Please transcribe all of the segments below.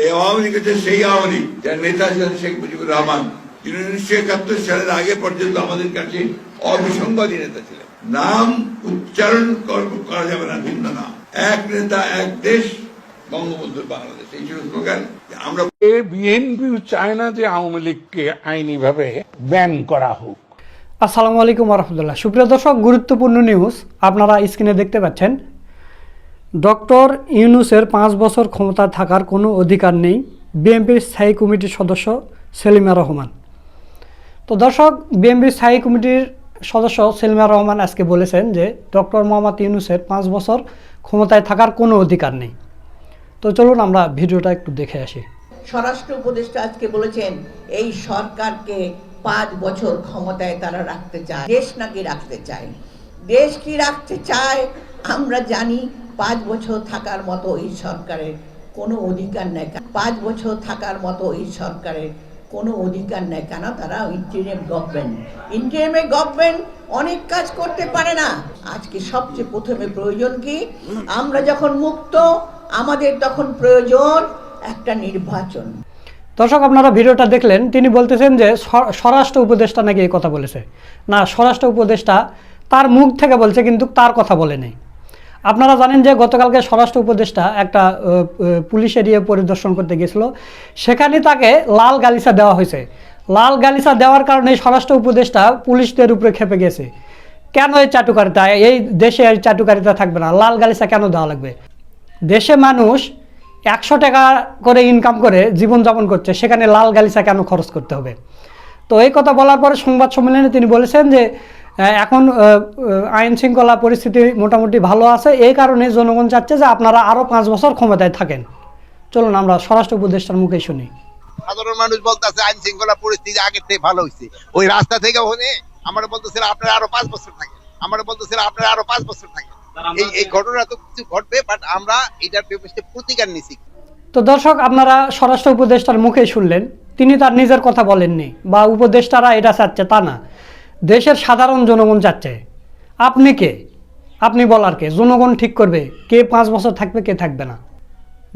এই আওয়ামী লীগ হচ্ছে সেই আওয়ামী লীগ যার নেতা ছিলেন শেখ মুজিবুর রহমান তিনি উনিশশো একাত্তর সালের আগে পর্যন্ত আমাদের কাছে অবিসংবাদী নেতা ছিলেন। নাম উচ্চারণ কর- করা যাবে না ভিন্ন নাম এক নেতা এক দেশ বঙ্গবন্ধুর বাংলাদেশ। এই ছিল স্লোগান। আমরা এ বিএনপিও চায় না যে আওয়ামী লীগকে আইনিভাবে ব্যান করা হোক। আসসালামু আলাইকুম রহমতুল্লাহ। সুপ্রিয় দর্শক গুরুত্বপূর্ণ নিউজ আপনারা স্ক্রিনে দেখতে পাচ্ছেন। ডক্টর ইউনুসের পাঁচ বছর ক্ষমতা থাকার কোনো অধিকার নেই বিএনপির স্থায়ী কমিটির সদস্য সেলিমা রহমান। তো দর্শক, বিএনপির স্থায়ী কমিটির সদস্য সেলিমা রহমান আজকে বলেছেন যে ডক্টর মোহাম্মদ ইউনুসের পাঁচ বছর ক্ষমতায় থাকার কোনো অধিকার নেই। তো চলুন আমরা ভিডিওটা একটু দেখে আসি। স্বরাষ্ট্র উপদেষ্টা আজকে বলেছেন, এই সরকারকে পাঁচ বছর ক্ষমতায় তারা রাখতে চায়, দেশ নাকি রাখতে চায়? দেশ কি রাখতে চায়? আমরা জানি পাঁচ বছর থাকার মতো এই সরকারের কোনো অধিকার নেই পাঁচ বছর থাকার মতো এই সরকারের কোনো অধিকার নেই কেন? তারা ইন্টারিম গভর্নমেন্ট। ইন্টারিমে গভর্নমেন্ট অনেক কাজ করতে পারে না। আজকে সবচেয়ে প্রথমে প্রয়োজন কি? আমরা যখন মুক্ত, আমাদের তখন প্রয়োজন একটা নির্বাচন। দর্শক, আপনারা ভিডিওটা দেখলেন, তিনি বলতেছেন যে স্বর- স্বরাষ্ট্র উপদেষ্টা নাকি এই কথা বলেছে। না, স্বরাষ্ট্র উপদেষ্টা তার মুখ থেকে বলছে, কিন্তু তার কথা বলে নেই। আপনারা জানেন যে গতকালকে স্বরাষ্ট্র উপদেষ্টা একটা পুলিশ এরিয়া পরিদর্শন করতে গেছিল। সেখানে তাকে লাল গালিচা দেওয়া হয়েছে। লাল গালিচা দেওয়ার কারণে স্বরাষ্ট্র উপদেষ্টা পুলিশদের উপরে খেপে গেছে। কেন এই চাটুকারিতা? এই দেশে এই চাটুকারিতা থাকবে না। লাল গালিচা কেন দেওয়া লাগবে? দেশে মানুষ একশো টাকা করে ইনকাম করে জীবনযাপন করছে, সেখানে লাল গালিচা কেন খরচ করতে হবে? তো এই কথা বলার পরে সংবাদ সম্মেলনে তিনি বলেছেন যে এখন আহ, আহ, আইন শৃঙ্খলা পরিস্থিতি মোটামুটি ভালো আছে। এই কারণে জনগণ চাচ্ছে যে আপনারা আরও পাঁচ বছর ক্ষমতায় থাকেন। চলুন আমরা স্বরাষ্ট্র উপদেষ্টার মুখে শুনি। সাধারণ মানুষ বলতেছে আইন শৃঙ্খলা পরিস্থিতি আগের থেকে ভালো হয়েছে ওই রাস্তা থেকে ওখানে আমার বলতেছিল আপনারা আরও পাঁচ বছর থাকেন। আমার বলতেছিল আপনারা আরও পাঁচ বছর থাকেন। এই এই ঘটনা তো কিছু ঘটবে বাট আমরা এটার বিপক্ষে প্রতিকার নিছি। তো দর্শক আপনারা স্বরাষ্ট্র উপদেষ্টার মুখে শুনলেন। তিনি তার নিজের কথা বলেননি বা উপদেষ্টারা এটা চাচ্ছে তা না। দেশের সাধারণ জনগণ চাচ্ছে আপনি কে? আপনি বলার কে? জনগণ ঠিক করবে। কে পাঁচ বছর থাকবে, কে থাকবে না।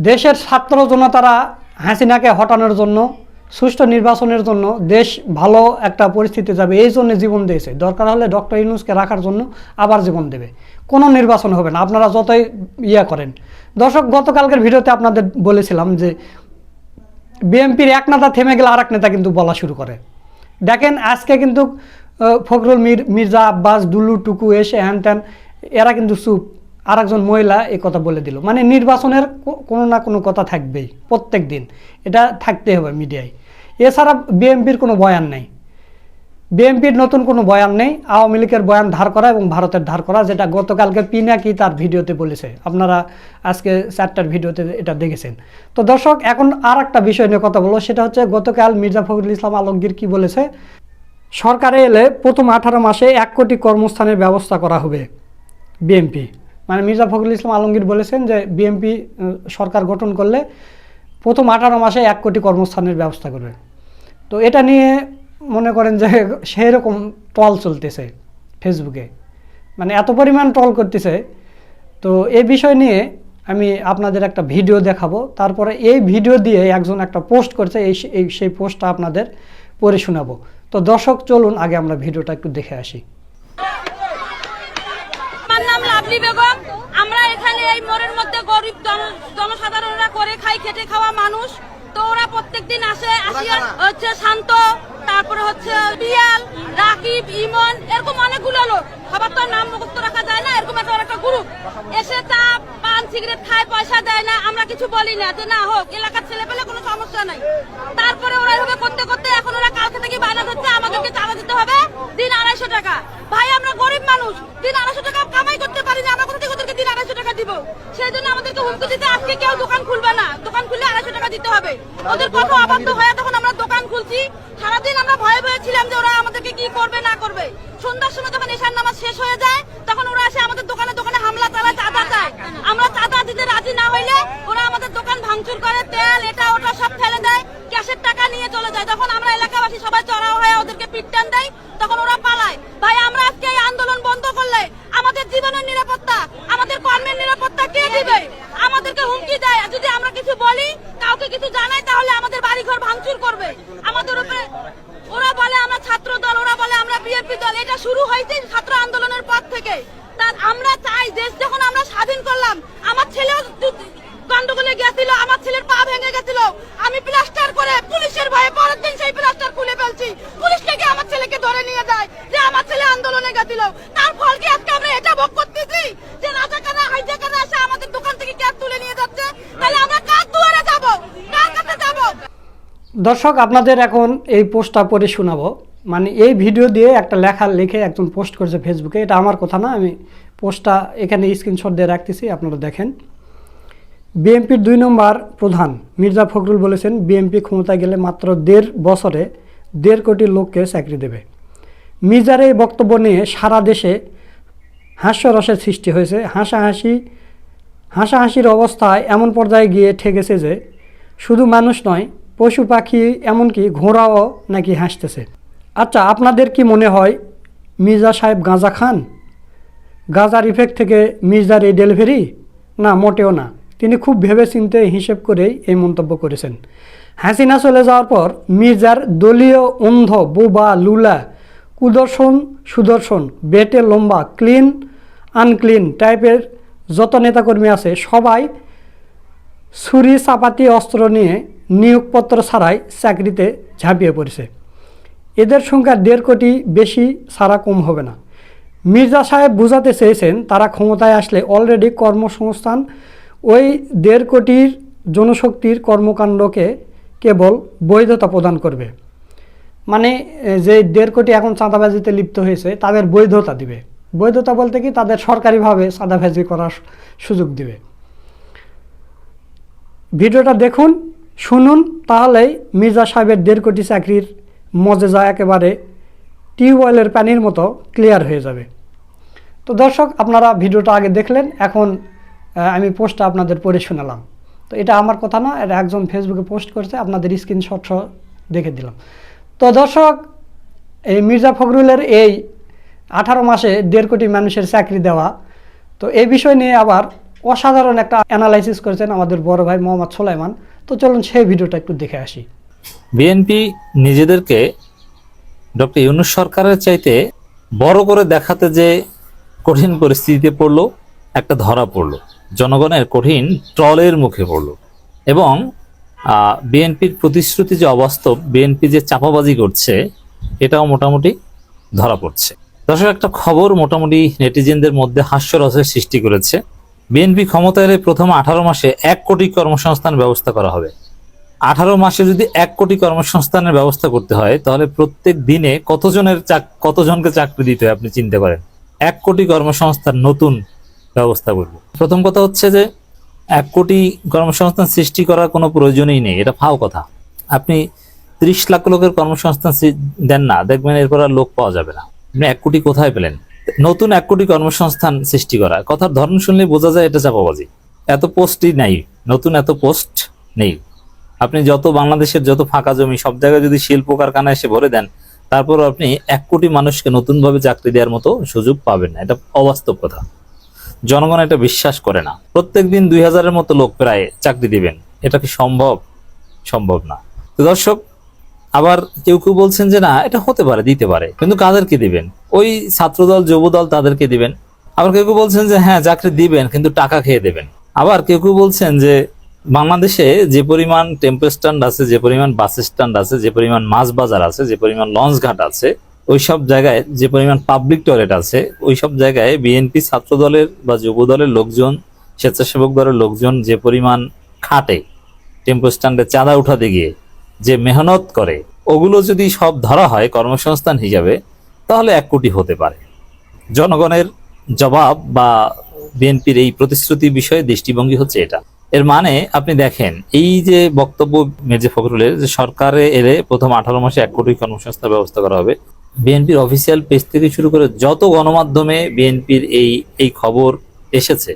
দেশের ছাত্র জনতারা হাসিনাকে হটানোর জন্য, সুষ্ঠু নির্বাচনের জন্য দেশ ভালো একটা পরিস্থিতি যাবে, এই জন্য জীবন দিয়েছে। দরকার হলে ডক্টর ইউনুসকে রাখার জন্য আবার জীবন দেবে। কোনো নির্বাচন হবে না। আপনারা যতই ইয়া করেন। দর্শক, গতকালকের ভিডিওতে আপনাদের বলেছিলাম যে, বিএনপির এক নেতা থেমে গেলে আর এক নেতা কিন্তু বলা শুরু করে। দেখেন, আজকে কিন্তু ফখরুল মির, মির্জা আব্বাস, দুলু, টুকু, এসে হ্যান ত্যান এরা কিন্তু চুপ। আর একজন মহিলা এই কথা বলে দিল। মানে নির্বাচনের কোনো না কোনো কথা থাকবেই, প্রত্যেক দিন। এটা থাকতে হবে মিডিয়ায়। এছাড়া বিএনপির কোনো বয়ান নেই। বিএনপির নতুন কোনো বয়ান নেই। আওয়ামী লীগের বয়ান ধার করা এবং ভারতের ধার করা, যেটা গতকালকে পিনাকি তার ভিডিওতে বলেছে। আপনারা আজকে চারটার ভিডিওতে এটা দেখেছেন। তো দর্শক, এখন আর একটা বিষয় নিয়ে কথা বলব। সেটা হচ্ছে গতকাল মির্জা ফখরুল ইসলাম আলমগীর কি বলেছে? সরকারে এলে প্রথম আঠারো মাসে এক কোটি কর্মস্থানের ব্যবস্থা করা হবে বিএনপি। মানে মির্জা ফখরুল ইসলাম আলমগীর বলেছেন যে বিএনপি সরকার গঠন করলে প্রথম আঠারো মাসে এক কোটি কর্মস্থানের ব্যবস্থা করবে। তো এটা নিয়ে মনে করেন যে সেই রকম টল চলতেছে ফেসবুকে। মানে এত পরিমাণ টল করতেছে। তো এই বিষয় নিয়ে আমি আপনাদের একটা ভিডিও দেখাবো। তারপরে এই ভিডিও দিয়ে একজন একটা পোস্ট করছে এই সেই পোস্টটা আপনাদের পড়ে শোনাবো। তো দর্শক, চলুন আগে আমরা ভিডিওটা একটু দেখে আসি। আমার নাম বেগম। আমরা এখানে এই মোড়ের মধ্যে গরিব জন- জনসাধারণরা করে খাই, খেটে খাওয়া মানুষ। তো ওরা প্রত্যেকদিন আসে আসিয়া হচ্ছে শান্ত তারপরে হচ্ছে বিয়াল রাকিব ইমন এরকম অনেকগুলো লোক। সবার তো নাম মুখস্থ রাখা যায় না এরকম একটা একটা গ্রুপ এসে চা পান সিগারেট খায় পয়সা দেয় না আমরা কিছু বলি না যে না হোক এলাকার ছেলে পেলে কোনো সমস্যা নাই। তারপরে ওরা এভাবে করতে করতে এখন ওরা কালকে থেকে বায়না ধরছে আমাদেরকে চাঁদা দিতে হবে দিন আড়াইশো টাকা। ভাই আমরা গরিব মানুষ দিন আড়াইশো টাকা কামাই করতে পারি না আমরা কোথা থেকে ওদেরকে দিন আড়াইশো টাকা দিব। সেই জন্য আমাদেরকে হুমকি দিতে আজকে কেউ দোকান খুলবে না। দোকান খুললে আড়াইশো টাকা দিতে হবে। ওদের কথা অবাধ্য হয়ে তখন আমরা দোকান খুলছি। সারাদিন আমরা ভয়ে ভয়ে ছিলাম যে ওরা আমাদেরকে কি করবে, না করবে। সন্ধ্যার সময় যখন এশার নামাজ শেষ হয়ে যায়, তখন ওরা এসে আমাদের দোকানে দোকানে হামলা চালায়, চাঁদা চায়। আমরা চাঁদা দিতে রাজি না হইলে ওরা আমাদের দোকান ভাঙচুর করে, তেল, এটা, ওটা সব ফেলে দেয়, ক্যাশের টাকা নিয়ে চলে যায়। তখন আমরা এলাকাবাসী সবাই চড়াও হয়ে ওদেরকে পিটটান দেয় তখন ওরা পালায় ভাই আমরা আজকে এই আন্দোলন বন্ধ করলে আমাদের জীবনের নিরাপত্তা আমাদের কর্মের নিরাপত্তা কে দিবে আমাদেরকে হুমকি দেয় আর যদি আমরা কিছু বলি কাউকে কিছু যায় গেছিল আমি প্লাস্টার করে পুলিশের ভয়ে পরের দিন সেই প্লাস্টার খুলে ফেলছি পুলিশ থেকে আমার ছেলেকে ধরে নিয়ে যায় যে আমার আন্দোলনে গেছিল তার ফল কি আজকে আমরা এটা ভোগ করতেছি? যে এসে আমাদের দোকান থেকে ক্যাব তুলে নিয়ে যাচ্ছে। তাহলে আমরা কার দুয়ারে যাব? কার কাছে যাব? দর্শক, আপনাদের এখন এই পোস্টটা পড়ে শোনাবো। মানে এই ভিডিও দিয়ে একটা লেখা লিখে একজন পোস্ট করেছে ফেসবুকে। এটা আমার কথা না, আমি পোস্টটা এখানে স্ক্রিনশট দিয়ে রাখতেছি, আপনারা দেখেন। বিএনপির দুই নম্বর প্রধান মির্জা ফখরুল বলেছেন, বিএনপি ক্ষমতায় গেলে মাত্র দেড় বছরে দেড় কোটি লোককে চাকরি দেবে। মির্জার এই বক্তব্য নিয়ে সারা দেশে হাস্যরসের সৃষ্টি হয়েছে। হাসাহাসি, হাসাহাসির অবস্থায় এমন পর্যায়ে গিয়ে ঠেকেছে যে, শুধু মানুষ নয়, পশু পাখি এমনকি ঘোড়াও নাকি হাসতেছে। আচ্ছা আপনাদের কি মনে হয় মির্জা সাহেব গাঁজা খান? গাঁজার ইফেক্ট থেকে মির্জার এই ডেলিভারি না, মোটেও না। তিনি খুব ভেবেচিন্তে হিসেব করেই এই মন্তব্য করেছেন। হাসিনা চলে যাওয়ার পর মির্জার দলীয় অন্ধ বোবা লুলা কুদর্শন, সুদর্শন, বেটে লম্বা, ক্লিন, আনক্লিন টাইপের যত নেতাকর্মী আছে, সবাই ছুরি, চাপাতি, অস্ত্র নিয়ে নিয়োগপত্র ছাড়াই চাকরিতে ঝাঁপিয়ে পড়েছে। এদের সংখ্যা দেড় কোটি বেশি ছাড়া কম হবে না। মির্জা সাহেব বুঝাতে চেয়েছেন, তারা ক্ষমতায় আসলে অলরেডি কর্মসংস্থান ওই দেড় কোটির জনশক্তির কর্মকাণ্ডকে কেবল বৈধতা প্রদান করবে। মানে যে দেড় কোটি এখন চাঁদাবাজিতে লিপ্ত হয়েছে, তাদের বৈধতা দিবে। বৈধতা বলতে কি, তাদের সরকারিভাবে চাঁদাবাজি করার সুযোগ দিবে। ভিডিওটা দেখুন, শুনুন, তাহলেই মির্জা সাহেবের দেড় কোটি চাকরির মজেজা একেবারে টিউবওয়েলের পানির মতো ক্লিয়ার হয়ে যাবে। তো দর্শক, আপনারা ভিডিওটা আগে দেখলেন, এখন আমি পোস্টটা আপনাদের পড়ে শোনালাম। তো এটা আমার কথা না, এটা একজন ফেসবুকে পোস্ট করেছে, আপনাদের স্ক্রিনশট দেখে দিলাম। তো দর্শক, এই মির্জা ফখরুলের এই আঠারো মাসে দেড় কোটি মানুষের চাকরি দেওয়া, তো এই বিষয় নিয়ে আবার অসাধারণ একটা অ্যানালাইসিস করেছেন আমাদের বড় ভাই মোহাম্মদ সোলাইমান। তো চলুন সেই ভিডিওটা একটু দেখে আসি। বিএনপি নিজেদেরকে ডক্টর ইউনুস সরকারের চাইতে বড় করে দেখাতে যে কঠিন পরিস্থিতিতে পড়ল, একটা ধরা পড়ল। জনগণের কঠিন ট্রলের মুখে পড়ল। এবং বিএনপির প্রতিশ্রুতি যে অবাস্তব, বিএনপি যে চাপাবাজি করছে, এটাও মোটামুটি ধরা পড়ছে। দর্শক, একটা খবর মোটামুটি নেটিজেনদের মধ্যে হাস্যরসের সৃষ্টি করেছে। বিএনপি ক্ষমতায় এলে প্রথম আঠারো মাসে এক কোটি কর্মসংস্থান ব্যবস্থা করা হবে। আঠারো মাসে যদি এক কোটি কর্মসংস্থানের ব্যবস্থা করতে হয়, তাহলে প্রত্যেক দিনে কতজনের চাক- কতজনকে চাকরি দিতে হয় আপনি চিন্তা করেন এক কোটি কর্মসংস্থান নতুন ব্যবস্থা করব। প্রথম কথা হচ্ছে যে এক কোটি কর্মসংস্থান সৃষ্টি করার কোনো প্রয়োজনই নেই, এটা ফাও কথা। আপনি ত্রিশ লাখ লোকের কর্মসংস্থান দেন না, দেখবেন এরপর আর লোক পাওয়া যাবে না। আপনি এক কোটি কোথায় পেলেন? নতুন এক কোটি কর্মসংস্থান সৃষ্টি করা। কথার ধরন শুনলে বোঝা যায় এটা চাপাবাজি এত পোস্টই নাই, নতুন এত পোস্ট নেই। আপনি যত বাংলাদেশের যত ফাঁকা জমি, সব জায়গায় যদি শিল্প কারখানা এসে ভরে দেন তারপর আপনি এক কোটি মানুষকে নতুনভাবে চাকরি দেওয়ার মতো সুযোগ পাবেন না। এটা অবাস্তব কথা। জনগণ এটা বিশ্বাস করে না। প্রত্যেক দিন দুই হাজারের মতো লোক প্রায় চাকরি দিবেন। এটা কি সম্ভব? সম্ভব না। তো দর্শক, আবার কেউ কেউ বলছেন যে, না, এটা হতে পারে, দিতে পারে। কিন্তু কাদেরকে দিবেন? ওই ছাত্রদল, যুবদল তাদেরকে দিবেন। আবার কেউ কেউ বলছেন যে হ্যাঁ চাকরি দিবেন, কিন্তু টাকা খেয়ে দেবেন। আবার কেউ কেউ বলছেন যে, বাংলাদেশে যে পরিমাণ টেম্পো স্ট্যান্ড আছে, যে পরিমাণ বাস স্ট্যান্ড আছে, যে পরিমাণ মাছ বাজার আছে, যে পরিমাণ লঞ্চ ঘাট আছে ওই সব জায়গায় যে পরিমাণ পাবলিক টয়লেট আছে ওই সব জায়গায় বিএনপি ছাত্র দলের বা যুব দলের লোকজন, স্বেচ্ছাসেবক দলের লোকজন যে পরিমাণ খাটে টেম্পো স্ট্যান্ডে চাঁদা উঠাতে গিয়ে যে মেহনত করে, ওগুলো যদি সব ধরা হয় কর্মসংস্থান হিসাবে, তাহলে এক কোটি হতে পারে। জনগণের জবাব বা বিএনপির এই প্রতিশ্রুতি বিষয়ে দৃষ্টিভঙ্গি হচ্ছে এটা। এর মানে আপনি দেখেন, এই যে বক্তব্য মির্জা ফখরুলের যে সরকারে এলে প্রথম আঠারো মাসে এক কোটি কর্মসংস্থান ব্যবস্থা করা হবে বিএনপির অফিসিয়াল পেজ থেকে শুরু করে যত গণমাধ্যমে বিএনপির এই এই খবর এসেছে,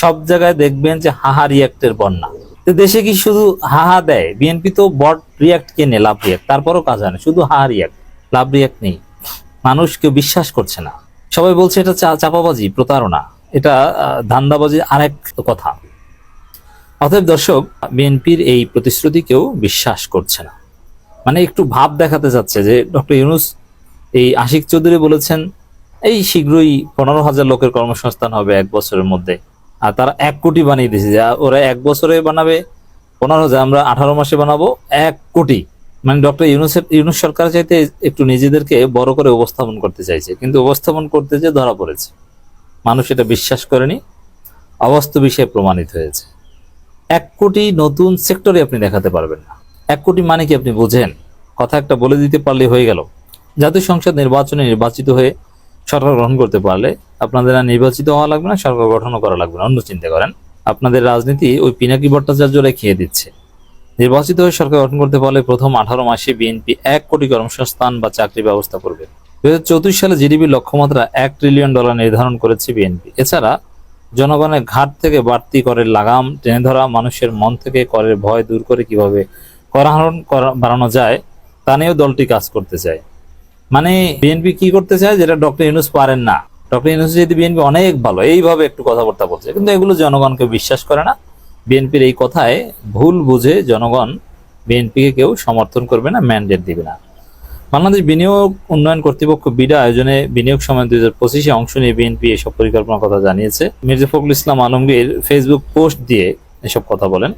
সব জায়গায় দেখবেন যে হাহা রিয়াক্টের বন্যা। তো দেশে কি শুধু হাহা দেয়? বিএনপি তো বট রিয়াক্ট কেনে লাভ রিয়াক্ট তারপরও কাজ হয় না, শুধু হাহা রিয়াক্ট লাভ রিয়াক্ট নেই। মানুষ কেউ বিশ্বাস করছে না। সবাই বলছে এটা চাপাবাজি, প্রতারণা। এটা ধান্দাবাজি আরেক কথা। অতএব দর্শক, বিএনপির এই প্রতিশ্রুতি কেউ বিশ্বাস করছে না। মানে একটু ভাব দেখাতে যাচ্ছে যে ডক্টর ইউনুস এই আশিক চৌধুরী বলেছেন, এই শীঘ্রই পনেরো হাজার লোকের কর্মসংস্থান হবে এক বছরের মধ্যে। আর তারা এক কোটি বানিয়ে দিয়েছে। যে ওরা এক বছরে বানাবে, পনেরো হাজার, আমরা আঠারো মাসে বানাবো এক কোটি। মানে ডক্টর ইউনুসের ইউনুস সরকার চাইতে একটু নিজেদেরকে বড় করে উপস্থাপন করতে চাইছে। কিন্তু উপস্থাপন করতে যে ধরা পড়েছে। মানুষ এটা বিশ্বাস করেনি। অবাস্তব বিষয়ে প্রমাণিত হয়েছে। এক কোটি নতুন সেক্টরে আপনি দেখাতে পারবেন না। এক কোটি মানে কি আপনি বোঝেন? কথা একটা বলে দিতে পারলে হয়ে গেল। জাতীয় সংসদ নির্বাচনে নির্বাচিত হয়ে সরকার গ্রহণ করতে পারলে আপনাদের আর নির্বাচিত হওয়া লাগবে না, সরকার গঠনও করা লাগবে না। অন্য চিন্তা করেন, আপনাদের রাজনীতি ওই পিনাকি ভট্টাচার্যরা খেয়ে দিচ্ছে। নির্বাচিত হয়ে সরকার গঠন করতে পারলে প্রথম আঠারো মাসে বিএনপি এক কোটি কর্মসংস্থান বা চাকরি ব্যবস্থা করবে। দু হাজার চৌত্রিশ সালে জিডিপির লক্ষ্যমাত্রা এক ট্রিলিয়ন ডলার নির্ধারণ করেছে বিএনপি। এছাড়া জনগণের ঘাট থেকে বাড়তি করের লাগাম, টেনে ধরা, মানুষের মন থেকে করের ভয় দূর করে কীভাবে কর আহরণ করা বাড়ানো যায়, তা নিয়েও দলটি কাজ করতে চায়। মানে বিএনপি কি করতে চায়? যেটা ডক্টর ইউনুস পারেন না। ডক্টর ইউনুস যদি বিএনপি অনেক ভালো, এইভাবে একটু কথাবার্তা বলছে। কিন্তু এগুলো জনগণকে বিশ্বাস করে না। বিএনপির এই কথায় ভুল বুঝে জনগণ বিএনপিকে কেউ সমর্থন করবে না, ম্যান্ডেট দিবে না। বাংলাদেশ বিনিয়োগ উন্নয়ন কর্তৃপক্ষ বিডা আয়োজনে বিনিয়োগ সময় দুই হাজার পঁচিশে অংশ নিয়ে বিএনপি এসব পরিকল্পনার কথা জানিয়েছে। মির্জা ফখরুল ইসলাম আলমগীর ফেসবুক পোস্ট দিয়ে এসব কথা বলেন।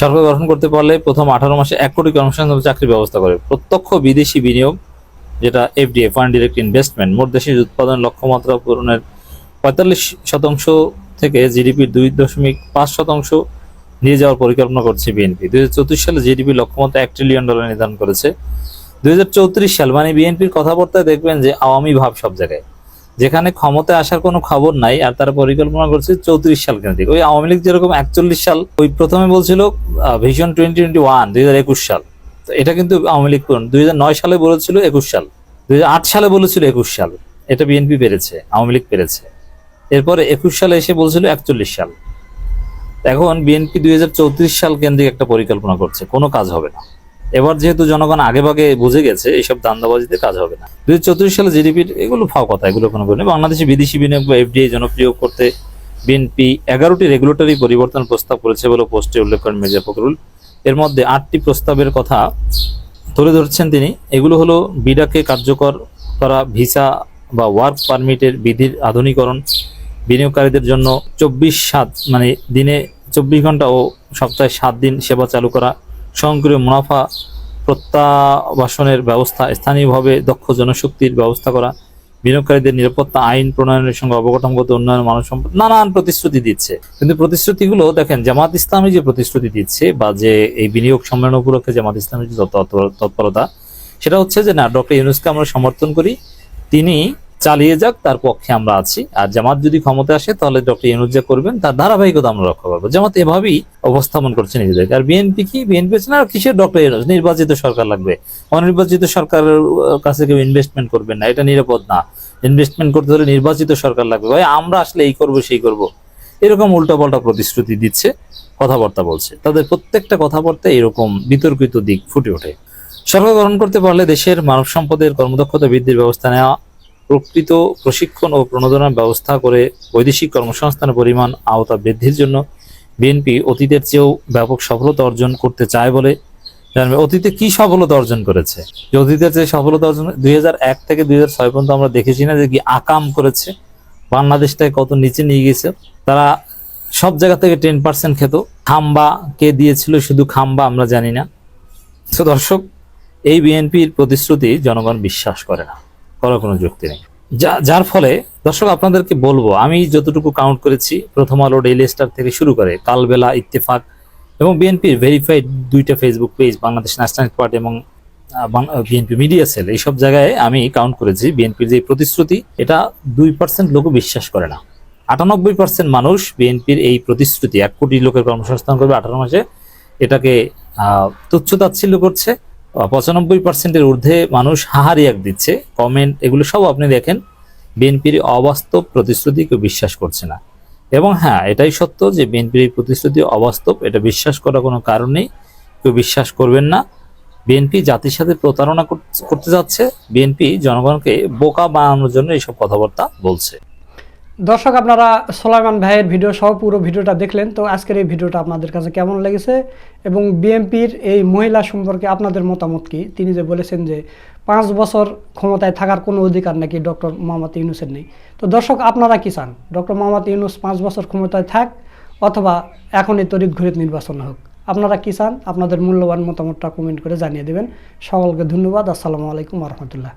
সরকার গঠন করতে পারলে প্রথম আঠারো মাসে এক কোটি কর্মসংস্থান চাকরির ব্যবস্থা করে। প্রত্যক্ষ বিদেশি বিনিয়োগ যেটা এফডিএ ফান্ড ডিরেক্ট ইনভেস্টমেন্ট মোট দেশের উৎপাদন লক্ষ্যমাত্রা পূরণের পঁয়তাল্লিশ শতাংশ থেকে জিডিপির দুই দশমিক পাঁচ শতাংশ নিয়ে যাওয়ার পরিকল্পনা করছে বিএনপি দুই হাজার চৌত্রিশ সালে জিডিপি লক্ষ্যমাত্রা এক ট্রিলিয়ন ডলার নির্ধারণ করেছে। দুই হাজার চৌত্রিশ সাল মানে বিএনপির কথাবার্তায় দেখবেন যে আওয়ামী ভাব সব জায়গায়। যেখানে ক্ষমতায় আসার কোনো খবর নাই আর তারা পরিকল্পনা করছে চৌত্রিশ সাল কেন্দ্রিক। ওই আওয়ামী লীগ যেরকম একচল্লিশ সাল, ওই প্রথমে বলছিল ভিশন টোয়েন্টি টোয়েন্টি ওয়ান দুই হাজার একুশ সাল। এটা কিন্তু আওয়ামী লীগ পূরণ। দুই সালে বলেছিল একুশ সাল। দুই হাজার আট সালে বলেছিল একুশ সাল। এটা বিএনপি পেরেছে, আওয়ামী লীগ পেরেছে। এরপরে একুশ সালে এসে বলছিল একচল্লিশ সাল। এখন বিএনপি দুই হাজার চৌত্রিশ সাল কেন্দ্রিক একটা পরিকল্পনা করছে, কোনো কাজ হবে না। এবার যেহেতু জনগণ আগে ভাগে বুঝে গেছে এইসব দান্দাবাজিতে কাজ হবে না। দুই চৌত্রিশ সালে জিডিপির এগুলো ফাও কথা, এগুলো কোনো নেই বাংলাদেশে বিদেশি বিনিয়োগ বা এফডিআই জনপ্রিয় করতে বিএনপি এগারোটি রেগুলেটরি পরিবর্তন প্রস্তাব করেছে বলে পোস্টে উল্লেখ করেন মির্জা ফখরুল। এর মধ্যে আটটি প্রস্তাবের কথা তুলে ধরছেন তিনি। এগুলো হলো বিডাকে কার্যকর করা, ভিসা বা ওয়ার্ক পারমিটের বিধির আধুনিকরণ, বিনিয়োগকারীদের জন্য চব্বিশ সাত মানে দিনে চব্বিশ ঘণ্টা ও সপ্তাহে সাত দিন সেবা চালু করা, স্বয়ংক্রিয় মুনাফা প্রত্যাবাসনের ব্যবস্থা, স্থানীয়ভাবে দক্ষ জনশক্তির ব্যবস্থা করা বিনিয়োগকারীদের নিরাপত্তা আইন প্রণয়নের সঙ্গে অবকাঠামোগত উন্নয়ন মানব সম্পদ নানান প্রতিশ্রুতি দিচ্ছে। কিন্তু প্রতিশ্রুতিগুলো, দেখেন, জামাত ইসলামী যে প্রতিশ্রুতি দিচ্ছে বা যে এই বিনিয়োগ সম্মেলন উপলক্ষে জামাত ইসলামের যে তৎপরতা, সেটা হচ্ছে যে, না, ডক্টর ইউনুসকে আমরা সমর্থন করি। তিনি চালিয়ে যাক, তার পক্ষে আমরা আছি। আর জামাত যদি ক্ষমতা আসে, তাহলে ডক্টর ইউনুস যা করবেন, তার ধারাবাহিকতা আমরা রক্ষা করব। জামাত এভাবেই অবস্থাপন করছে নিজেদেরকে। আর বিএনপি কি? বিএনপি না, কিসের ডক্টর ইউনুস? নির্বাচিত সরকার লাগবে। অনির্বাচিত সরকারের কাছে কেউ ইনভেস্টমেন্ট করবেন না, এটা নিরাপদ না। ইনভেস্টমেন্ট করতে হলে নির্বাচিত সরকার লাগবে। ভাই, আমরা আসলে এই করব, সেই করব। এরকম উল্টাপাল্টা প্রতিশ্রুতি দিচ্ছে, কথাবার্তা বলছে। তাদের প্রত্যেকটা কথাবার্তা এরকম বিতর্কিত দিক ফুটে ওঠে। সরকার গ্রহণ করতে পারলে দেশের মানব সম্পদের কর্মদক্ষতা বৃদ্ধির ব্যবস্থা নেওয়া প্রকৃত প্রশিক্ষণ ও প্রণোদনার ব্যবস্থা করে বৈদেশিক কর্মসংস্থানের পরিমাণ আওতা বৃদ্ধির জন্য বিএনপি অতীতের চেয়েও ব্যাপক সফলতা অর্জন করতে চায় বলে জানবে। অতীতে কি সফলতা অর্জন করেছে? যে অতীতের যে সফলতা অর্জন দুই থেকে দুই পর্যন্ত আমরা দেখেছি না যে কি আকাম করেছে। বাংলাদেশটাকে কত নিচে নিয়ে গেছে। তারা সব জায়গা থেকে টেন পার্সেন্ট খেত। খাম্বা কে দিয়েছিল শুধু খাম্বা আমরা জানি না। তো দর্শক, এই বিএনপির প্রতিশ্রুতি জনগণ বিশ্বাস করে না। করার কোনো যুক্তি নেই। যা, যার ফলে, দর্শক, আপনাদেরকে বলব, আমি যতটুকু কাউন্ট করেছি, প্রথম আলো ডেইলি স্টার থেকে শুরু করে কালবেলা, ইত্তেফাক এবং বিএনপির ভেরিফাইড দুইটা Facebook page Bangladesh national party এবং বিএনপি মিডিয়া সেল এইসব জায়গায় আমি কাউন্ট করেছি বিএনপির যে প্রতিশ্রুতি, এটা দুই পার্সেন্ট লোক বিশ্বাস করে না। আটানব্বই পার্সেন্ট মানুষ বিএনপির এই প্রতিশ্রুতি, এক কোটি লোকের কর্মসংস্থান করবে আঠারো মাসে, এটাকে তুচ্ছ তাচ্ছিল্য করছে। পঁচানব্বই পার্সেন্টের ঊর্ধ্বে মানুষ হাহারিয়াক দিচ্ছে। কমেন্ট এগুলো সব আপনি দেখেন, বিএনপির অবাস্তব প্রতিশ্রুতি কেউ বিশ্বাস করছে না। এবং হ্যাঁ এটাই সত্য যে বিএনপির এই প্রতিশ্রুতি অবাস্তব, এটা বিশ্বাস করার কোনো কারণ নেই, কেউ বিশ্বাস করবেন না। বিএনপি জাতির সাথে প্রতারণা কর- করতে যাচ্ছে, বিএনপি জনগণকে বোকা বানানোর জন্য এইসব কথাবার্তা বলছে। দর্শক, আপনারা সোলাইমান ভাইয়ের ভিডিও সহ পুরো ভিডিওটা দেখলেন। তো আজকের এই ভিডিওটা আপনাদের কাছে কেমন লেগেছে এবং বিএনপির এই মহিলা সম্পর্কে আপনাদের মতামত কি? তিনি যে বলেছেন যে পাঁচ বছর ক্ষমতায় থাকার কোনো অধিকার নাকি ডক্টর মোহাম্মদ ইউনুসের নেই। তো দর্শক, আপনারা কি চান? ডক্টর মোহাম্মদ ইউনুস পাঁচ বছর ক্ষমতায় থাক অথবা এখনই তড়িৎ ঘুরিত নির্বাচন হোক। আপনারা কি চান? আপনাদের মূল্যবান মতামতটা কমেন্ট করে জানিয়ে দেবেন। সকলকে ধন্যবাদ। আসসালামু আলাইকুম রহমতুল্লাহ।